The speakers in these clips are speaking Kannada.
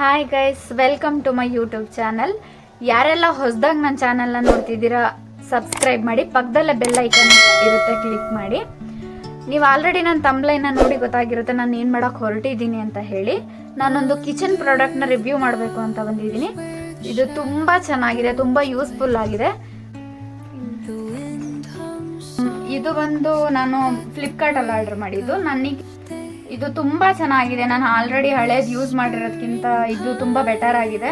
Hi guys welcome to my YouTube channel ಯಾರೆಲ್ಲ ಹೊಸದಾಗಿ ನನ್ನ ಚಾನಲ್ನ ನೋಡ್ತಿದ್ದೀರಾ ಸಬ್ಸ್ಕ್ರೈಬ್ ಮಾಡಿ, ಪಕ್ಕದಲ್ಲೇ ಬೆಲ್ ಐಕನ್ ಇರುತ್ತೆ ಕ್ಲಿಕ್ ಮಾಡಿ. ನೀವು ಆಲ್ರೆಡಿ ನನ್ನ ತಂಬ್ಲೈನ ನೋಡಿ ಗೊತ್ತಾಗಿರುತ್ತೆ, ನಾನು ಏನು ಮಾಡೋಕ್ಕೆ ಹೊರಟಿದ್ದೀನಿ ಅಂತ ಹೇಳಿ. ನಾನೊಂದು ಕಿಚನ್ ಪ್ರಾಡಕ್ಟ್ನ ರಿವ್ಯೂ ಮಾಡಬೇಕು ಅಂತ ಬಂದಿದ್ದೀನಿ. ಇದು ತುಂಬ ಚೆನ್ನಾಗಿದೆ, ತುಂಬ ಯೂಸ್ಫುಲ್ ಆಗಿದೆ. ಇದು ಬಂದು ನಾನು ಫ್ಲಿಪ್ಕಾರ್ಟಲ್ಲಿ ಆರ್ಡರ್ ಮಾಡಿದ್ದು. ನನಗೆ ಇದು ತುಂಬ ಚೆನ್ನಾಗಿದೆ. ನಾನು ಆಲ್ರೆಡಿ ಹಳೇದು ಯೂಸ್ ಮಾಡಿರೋದಕ್ಕಿಂತ ಇದು ತುಂಬ ಬೆಟರ್ ಆಗಿದೆ.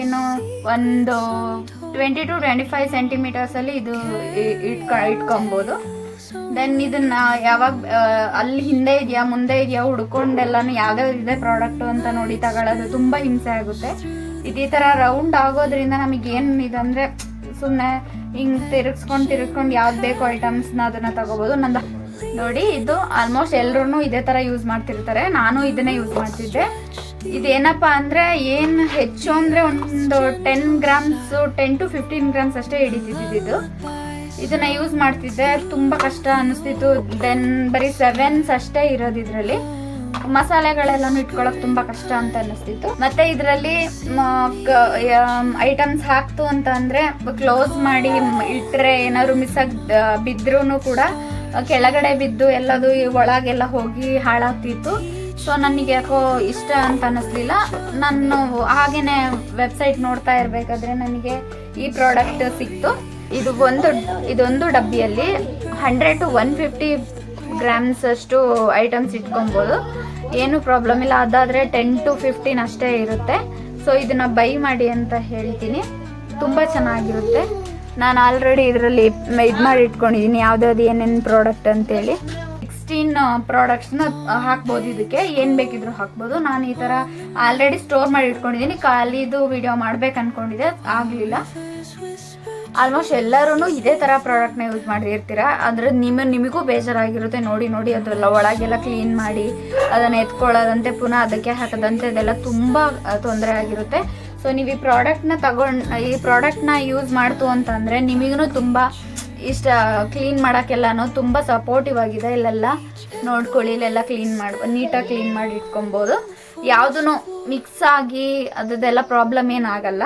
ಏನು, ಒಂದು ಟ್ವೆಂಟಿ ಟು ಟ್ವೆಂಟಿ ಫೈವ್ ಸೆಂಟಿಮೀಟರ್ಸಲ್ಲಿ ಇದು ಇಟ್ಕ, ಇಟ್ಕೊಬೋದು. ದೆನ್ ಇದನ್ನ ಯಾವಾಗ ಅಲ್ಲಿ ಹಿಂದೆ ಇದೆಯಾ, ಮುಂದೆ ಇದೆಯಾ, ಹುಡ್ಕೊಂಡೆಲ್ಲಾನು ಯಾವ್ದಾವ್ದು ಇದೆ ಪ್ರಾಡಕ್ಟ್ ಅಂತ ನೋಡಿ ತಗೊಳ್ಳೋದು ತುಂಬ ಹಿಂಸೆ ಆಗುತ್ತೆ. ಇದೇ ಥರ ರೌಂಡ್ ಆಗೋದ್ರಿಂದ ನಮಗೆ ಇದಂದರೆ ಇದಂದ್ರೆ ಸುಮ್ಮನೆ ಹಿಂಗೆ ತಿರುಗಿಸ್ಕೊಂಡು ತಿರುಗಿಸ್ಕೊಂಡು ಯಾವ್ದು ಬೇಕೋ ಐಟಮ್ಸ್ನ ಅದನ್ನ ತಗೋಬೋದು. ನಂದು ನೋಡಿ, ಇದು ಆಲ್ಮೋಸ್ಟ್ ಎಲ್ಲರೂ ಇದೇ ತರ ಯೂಸ್ ಮಾಡ್ತಿರ್ತಾರೆ. ನಾನು ಇದನ್ನೇ ಯೂಸ್ ಮಾಡ್ತಿದ್ದೆ. ಇದೇನಪ್ಪ ಅಂದ್ರೆ ಏನು ಹೆಚ್ಚು ಅಂದ್ರೆ ಒಂದು ten grams ten to fifteen grams ಅಷ್ಟೇ ಹಿಡಿತಿದ್ದಿದ್ದು ಇದು. ಇದನ್ನ ಯೂಸ್ ಮಾಡ್ತಿದ್ದೆ. ತುಂಬಾ ಕಷ್ಟ ಅನಿಸ್ತಿತ್ತು. ದೆನ್ ಬರೀ ಸೆವೆನ್ಸ್ ಅಷ್ಟೇ ಇರೋದು ಇದರಲ್ಲಿ. ಮಸಾಲೆಗಳೆಲ್ಲನೂ ಇಟ್ಕೊಳಕ್ ತುಂಬಾ ಕಷ್ಟ ಅಂತ ಅನಿಸ್ತಿತ್ತು. ಮತ್ತೆ ಇದರಲ್ಲಿ ಐಟಮ್ಸ್ ಹಾಕ್ತು ಅಂತ ಅಂದ್ರೆ ಕ್ಲೋಸ್ ಮಾಡಿ ಇಟ್ಟರೆ ಏನಾದ್ರು ಮಿಸ್ ಆಗಿ ಬಿದ್ರೂ ಕೂಡ ಕೆಳಗಡೆ ಬಿದ್ದು ಎಲ್ಲದು ಒಳಗೆಲ್ಲ ಹೋಗಿ ಹಾಳಾಗ್ತಿತ್ತು. ಸೊ ನನಗೆ ಯಾಕೋ ಇಷ್ಟ ಅಂತ ಅನ್ನಿಸ್ಲಿಲ್ಲ ನಾನು ಹಾಗೇನೆ ವೆಬ್ಸೈಟ್ ನೋಡ್ತಾ ಇರಬೇಕಾದ್ರೆ ನನಗೆ ಈ ಪ್ರಾಡಕ್ಟ್ ಸಿಕ್ತು. ಇದು ಒಂದು, ಇದೊಂದು ಡಬ್ಬಿಯಲ್ಲಿ hundred to one fifty grams ಅಷ್ಟು ಐಟಮ್ಸ್ ಇಟ್ಕೊಬೋದು. ಏನು ಪ್ರಾಬ್ಲಮ್ ಇಲ್ಲ. ಅದಾದರೆ ಟೆನ್ ಟು ಫಿಫ್ಟೀನ್ ಅಷ್ಟೇ ಇರುತ್ತೆ. ಸೊ ಇದನ್ನ ಬೈ ಮಾಡಿ ಅಂತ ಹೇಳ್ತೀನಿ. ತುಂಬ ಚೆನ್ನಾಗಿರುತ್ತೆ. ನಾನು ಆಲ್ರೆಡಿ ಇದರಲ್ಲಿ ಇದು ಮಾಡಿ ಇಟ್ಕೊಂಡಿದ್ದೀನಿ ಯಾವ್ದಾವ್ದು ಏನೇನು ಪ್ರಾಡಕ್ಟ್ ಅಂತೇಳಿ. ಸಿಕ್ಸ್ಟೀನ್ ಪ್ರಾಡಕ್ಟ್ಸ್ನ ಹಾಕ್ಬೋದು ಇದಕ್ಕೆ ಏನು ಬೇಕಿದ್ರು ಹಾಕ್ಬೋದು. ನಾನು ಈ ಥರ ಆಲ್ರೆಡಿ ಸ್ಟೋರ್ ಮಾಡಿ ಇಟ್ಕೊಂಡಿದ್ದೀನಿ ಖಾಲಿದು ವಿಡಿಯೋ ಮಾಡ್ಬೇಕು ಅಂದ್ಕೊಂಡಿದ್ದೆ ಆಗಲಿಲ್ಲ. ಆಲ್ಮೋಸ್ಟ್ ಎಲ್ಲರೂ ಇದೇ ಥರ ಪ್ರಾಡಕ್ಟ್ನ ಯೂಸ್ ಮಾಡಿರ್ತೀರ? ಅಂದರೆ ನಿಮ್ಮ ನಿಮಗೂ ಬೇಜಾರಾಗಿರುತ್ತೆ. ನೋಡಿ ನೋಡಿ ಅದೆಲ್ಲ ಒಳಗೆಲ್ಲ ಕ್ಲೀನ್ ಮಾಡಿ ಅದನ್ನು ಎತ್ಕೊಳ್ಳೋದಂತೆ, ಪುನಃ ಅದಕ್ಕೆ ಹಾಕೋದಂತೆ ಇದೆಲ್ಲ ತುಂಬ ತೊಂದರೆ ಆಗಿರುತ್ತೆ. ಸೊ ನೀವು ಈ ಪ್ರಾಡಕ್ಟ್ನ ತಗೊಂಡು, ಈ ಪ್ರಾಡಕ್ಟ್ನ ಯೂಸ್ ಮಾಡ್ತು ಅಂತಂದರೆ ನಿಮಗೂ ತುಂಬ ಇಷ್ಟ ಕ್ಲೀನ್ ಮಾಡೋಕ್ಕೆಲ್ಲನೂ ತುಂಬ ಸಪೋರ್ಟಿವ್ ಆಗಿದೆ ಇಲ್ಲೆಲ್ಲ. ನೋಡ್ಕೊಳ್ಳಿ, ಇಲ್ಲೆಲ್ಲ ಕ್ಲೀನ್ ಮಾಡಿ ನೀಟಾಗಿ ಕ್ಲೀನ್ ಮಾಡಿ ಇಟ್ಕೊಬೋದು. ಯಾವುದೂ ಮಿಕ್ಸ್ ಆಗಿ ಅದೆಲ್ಲ ಪ್ರಾಬ್ಲಮ್ ಏನಾಗಲ್ಲ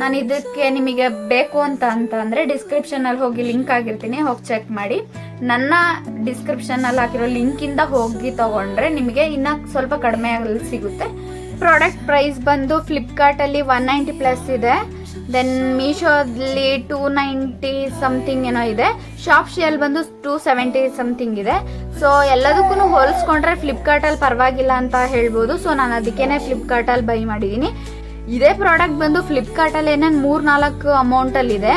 ನಾನು ಇದಕ್ಕೆ ನಿಮಗೆ ಬೇಕು ಅಂತ ಅಂತಂದರೆ ಡಿಸ್ಕ್ರಿಪ್ಷನಲ್ಲಿ ಹೋಗಿ ಲಿಂಕ್ ಆಗಿರ್ತೀನಿ, ಹೋಗಿ ಚೆಕ್ ಮಾಡಿ. ನನ್ನ ಡಿಸ್ಕ್ರಿಪ್ಷನಲ್ಲಿ ಹಾಕಿರೋ ಲಿಂಕಿಂದ ಹೋಗಿ ತೊಗೊಂಡ್ರೆ ನಿಮಗೆ ಇನ್ನೂ ಸ್ವಲ್ಪ ಕಡಿಮೆ ಸಿಗುತ್ತೆ. ಪ್ರಾಡಕ್ಟ್ ಪ್ರೈಸ್ ಬಂದು ಫ್ಲಿಪ್ಕಾರ್ಟಲ್ಲಿ ಒನ್ ನೈಂಟಿ ಪ್ಲಸ್ ಇದೆ. ದೆನ್ ಮೀಶೋದಲ್ಲಿ ಟೂ ನೈಂಟಿ ಸಮಥಿಂಗ್ ಏನೋ ಇದೆ. ಶಾಪ್ ಶೇಲ್ ಬಂದು ಟೂ ಸೆವೆಂಟಿ ಸಮಥಿಂಗ್ ಇದೆ. ಸೊ ಎಲ್ಲದಕ್ಕೂ ಹೋಲಿಸ್ಕೊಂಡ್ರೆ ಫ್ಲಿಪ್ಕಾರ್ಟಲ್ಲಿ ಪರವಾಗಿಲ್ಲ ಅಂತ ಹೇಳ್ಬೋದು. ಸೊ ನಾನು ಅದಕ್ಕೇನೆ ಫ್ಲಿಪ್ಕಾರ್ಟಲ್ಲಿ ಬೈ ಮಾಡಿದ್ದೀನಿ. ಇದೇ ಪ್ರಾಡಕ್ಟ್ ಬಂದು ಫ್ಲಿಪ್ಕಾರ್ಟಲ್ಲಿ ಏನೇನು ಮೂರು ನಾಲ್ಕು ಅಮೌಂಟಲ್ಲಿದೆ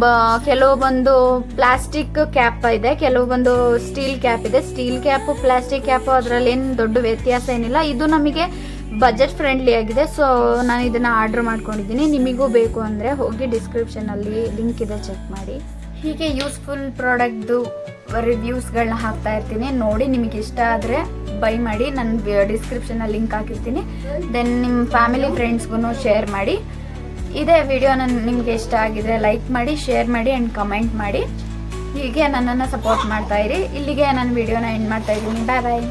ಬ, ಕೆಲವು ಬಂದು ಪ್ಲಾಸ್ಟಿಕ್ ಕ್ಯಾಪ್ ಇದೆ, ಕೆಲವು ಬಂದು ಸ್ಟೀಲ್ ಕ್ಯಾಪ್ ಇದೆ. ಸ್ಟೀಲ್ ಕ್ಯಾಪು, ಪ್ಲಾಸ್ಟಿಕ್ ಕ್ಯಾಪು ಅದರಲ್ಲಿ ಏನು ದೊಡ್ಡ ವ್ಯತ್ಯಾಸ ಏನಿಲ್ಲ. ಇದು ನಮಗೆ ಬಜೆಟ್ ಫ್ರೆಂಡ್ಲಿ ಆಗಿದೆ. ಸೊ ನಾನು ಇದನ್ನು ಆರ್ಡ್ರ್ ಮಾಡ್ಕೊಂಡಿದ್ದೀನಿ. ನಿಮಗೂ ಬೇಕು ಅಂದರೆ ಹೋಗಿ ಡಿಸ್ಕ್ರಿಪ್ಷನಲ್ಲಿ ಲಿಂಕ್ ಇದೆ ಚೆಕ್ ಮಾಡಿ. ಹೀಗೆ ಯೂಸ್ಫುಲ್ ಪ್ರಾಡಕ್ಟ್ದು ರಿವ್ಯೂಸ್ಗಳನ್ನ ಹಾಕ್ತಾ ಇರ್ತೀನಿ. ನೋಡಿ ನಿಮಗೆ ಇಷ್ಟ ಆದರೆ. ಬೈ ಮಾಡಿ ನನ್ನ ಡಿಸ್ಕ್ರಿಪ್ಷನಲ್ಲಿ ಲಿಂಕ್ ಹಾಕಿರ್ತೀನಿ. ದೆನ್ ನಿಮ್ಮ ಫ್ಯಾಮಿಲಿ ಫ್ರೆಂಡ್ಸ್ಗೂ ಶೇರ್ ಮಾಡಿ. ಇದೇ ವಿಡಿಯೋ ನನ್ನ ನಿಮಗೆ ಇಷ್ಟ ಆಗಿದ್ರೆ ಲೈಕ್ ಮಾಡಿ ಶೇರ್ ಮಾಡಿ ಆ್ಯಂಡ್ ಕಮೆಂಟ್ ಮಾಡಿ. ಹೀಗೆ ನನ್ನನ್ನು ಸಪೋರ್ಟ್ ಮಾಡ್ತಾ ಇರಿ. ಇಲ್ಲಿಗೆ ನನ್ನ ವಿಡಿಯೋನ ಎಂಡ್ ಮಾಡ್ತಾ ಇದ್ದೀನಿ. ಬಾಯ್ ಬಾಯ್